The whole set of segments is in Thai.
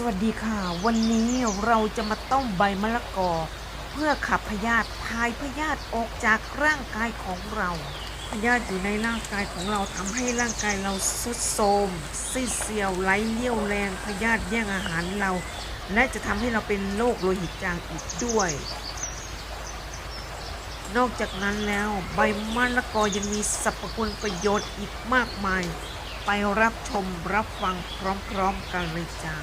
สวัสดีค่ะ วันนี้เราจะมาต้มใบมะละกอ เพื่อขับพยาธิทายพยาธิออกจากร่างกายของเรา พยาธิอยู่ในร่างกายของเราทำให้ร่างกายเราสุดโทมซีเซียวไหลเลี่ยวแรงพยาธิแย่งอาหารเรา และจะทำให้เราเป็นโรคโลหิตจางอีกด้วย นอกจากนั้นแล้วใบมะละกอยังมีสรรพคุณประโยชน์อีกมากมายไปรับชมรับฟังพร้อมๆกันเลยจ้า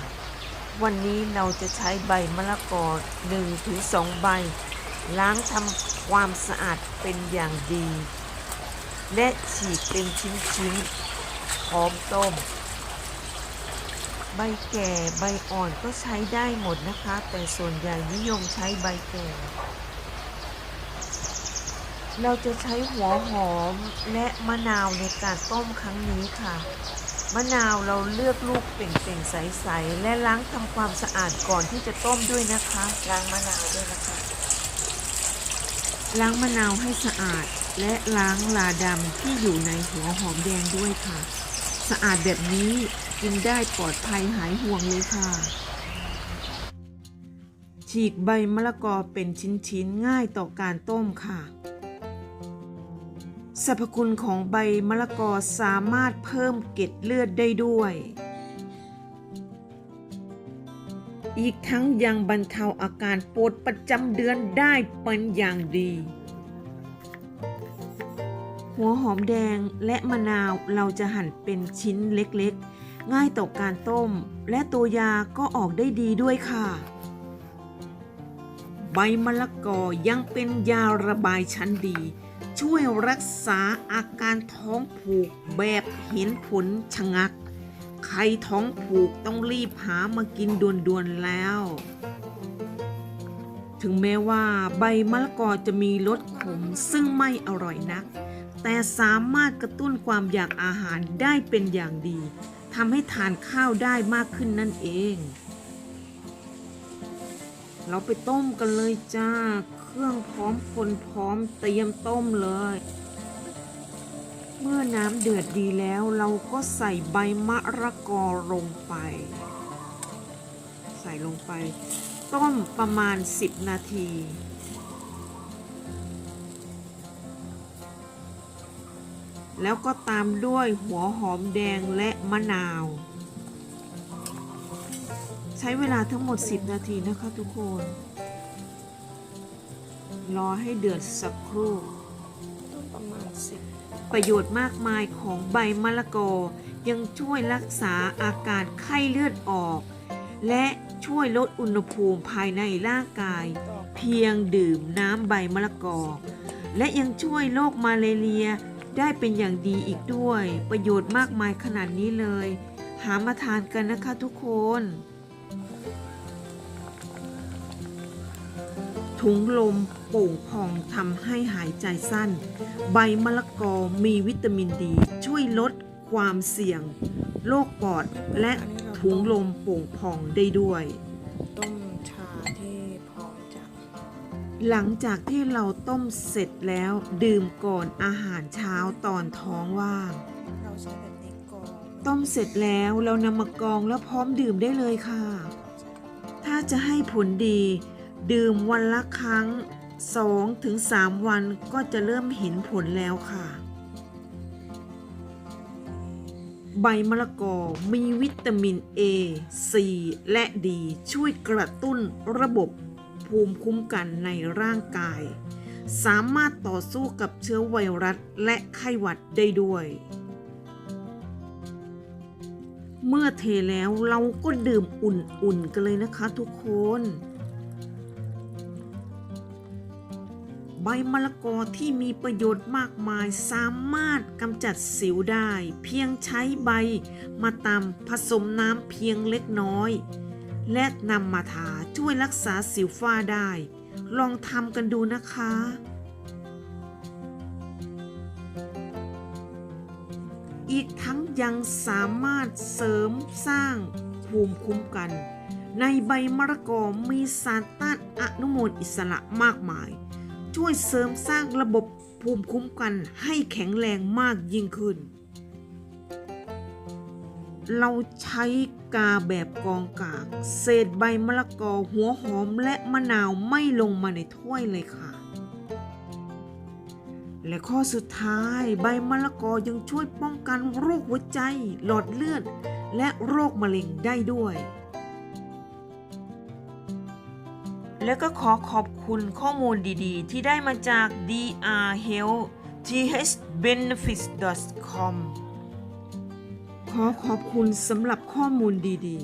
วันนี้เราจะใช้ใบมะละกอ1ถึง2ใบ ล้างทำความสะอาดเป็นอย่างดี และฉีกเป็นชิ้นๆพร้อมต้ม ใบแก่ใบอ่อนก็ใช้ได้หมดนะคะ แต่ส่วนใหญ่นิยมใช้ใบแก่ เราจะใช้หัวหอมและมะนาวในการต้มครั้งนี้ค่ะ มะนาวเราเลือกลูกเป่งๆใสๆและล้างทำความสะอาดก่อนที่จะต้มด้วยนะคะ ล้างมะนาวด้วยนะคะ ล้างมะนาวให้สะอาดและล้างลาดำที่อยู่ในหัวหอมแดงด้วยค่ะ สะอาดแบบนี้กินได้ปลอดภัยหายห่วงเลยค่ะ ฉีกใบมะละกอเป็นชิ้นๆง่ายต่อการต้มค่ะ สรรพคุณของใบมะละกอสามารถเพิ่มเกล็ดเลือดได้ด้วย อีกทั้งยังบรรเทาอาการปวดประจำเดือนได้เป็นอย่างดี หัวหอมแดงและมะนาวเราจะหั่นเป็นชิ้นเล็กๆ ง่ายต่อการต้ม และตัวยาก็ออกได้ดีด้วยค่ะ ใบมะละกอยังเป็นยาระบายชั้นดี ช่วยรักษาอาการท้องผูกแบบเห็นผลชะงัก ใครท้องผูกต้องรีบหามากินด่วนๆแล้ว ถึงแม้ว่าใบมะละกอจะมีรสขมซึ่งไม่อร่อยนัก แต่สามารถกระตุ้นความอยากอาหารได้เป็นอย่างดีทำให้ทานข้าวได้มากขึ้นนั่นเอง เราไปต้มกันเลยจ้า เครื่องพร้อมคนพร้อมเตรียมต้มเลย เมื่อน้ำเดือดดีแล้วเราก็ใส่ใบมะระกอลงไป ใส่ลงไป ต้มประมาณ 10 นาที แล้วก็ตามด้วยหัวหอมแดงและมะนาว ช้เวลาทั้งหมด 10 นาทีนะคะทุกคน รอให้เดือดสักครู่ประมาณสิบประโยชน์มากมายของใบมะละกอ ยังช่วยรักษาอาการไข้เลือดออก และช่วยลดอุณหภูมิภายในร่างกาย เพียงดื่มน้ำใบมะละกอ และยังช่วยโรคมาเลเรียได้เป็นอย่างดีอีกด้วย ประโยชน์มากมายขนาดนี้เลย หามาทานกันนะคะทุกคน ถุงลมโป่งพองทำให้หายใจสั้น ใบมะละกอมีวิตามินดี ช่วยลดความเสี่ยงโรคปอดและถุงลมโป่งพองได้ด้วย ต้มชาที่พร้อมจะหลังจากที่เราต้มเสร็จแล้วดื่มก่อนอาหารเช้าตอนท้องว่าง เราใช้แบบนี้ก่อนต้มเสร็จแล้วเรานำมากรองแล้วพร้อมดื่มได้เลยค่ะ ถ้าจะให้ผลดี ดื่มวันละครั้ง 2-3 วันก็จะเริ่มเห็นผลแล้วค่ะ ใบมะละกอมีวิตามิน A C และ D ช่วยกระตุ้นระบบภูมิคุ้มกันในร่างกาย สามารถต่อสู้กับเชื้อไวรัสและไข้หวัดได้ด้วย เมื่อเทแล้วเราก็ดื่มอุ่นๆกันเลยนะคะทุกคน ใบมะละกอที่มีประโยชน์มากมาย สามารถกำจัดสิวได้ เพียงใช้ใบมาตำผสมน้ำเพียงเล็กน้อย และนำมาทาช่วยรักษาสิวฝ้าได้ ลองทำกันดูนะคะอีกทั้งยังสามารถเสริมสร้างภูมิคุ้มกัน ในใบมะละกอมีสารต้านอนุมูลอิสระมากมาย ช่วยเสริมสร้างระบบภูมิคุ้มกันให้แข็งแรงมากยิ่งขึ้น เราใช้กาแบบกองกาก เศษใบมะละกอหัวหอมและมะนาวไม่ลงมาในถ้วยเลยค่ะ และข้อสุดท้ายใบมะละกอยังช่วยป้องกันโรคหัวใจ หลอดเลือด และโรคมะเร็งได้ด้วย และก็ขอขอบคุณข้อมูลดีๆ ที่ได้มาจาก dr health th benefits com ขอขอบคุณสำหรับข้อมูลดี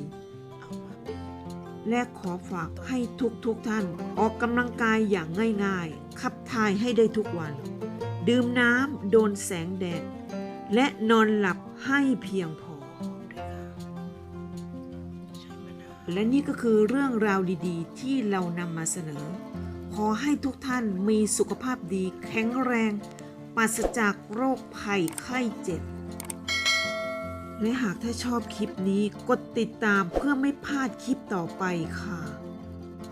ๆ และขอฝากให้ทุกๆทท่านออกกำลังกายอย่างง่ายๆ ขับถ่ายให้ได้ทุกวัน ดื่มน้ำโดนแสงแดด และนอนหลับให้เพียงพอ และนี่ก็คือเรื่องราวดีๆ ที่เรานำมาเสนอ ขอให้ทุกท่านมีสุขภาพดีแข็งแรงปราศจากโรคภัยไข้เจ็บ และหากถ้าชอบคลิปนี้กดติดตามเพื่อไม่พลาดคลิปต่อไปค่ะ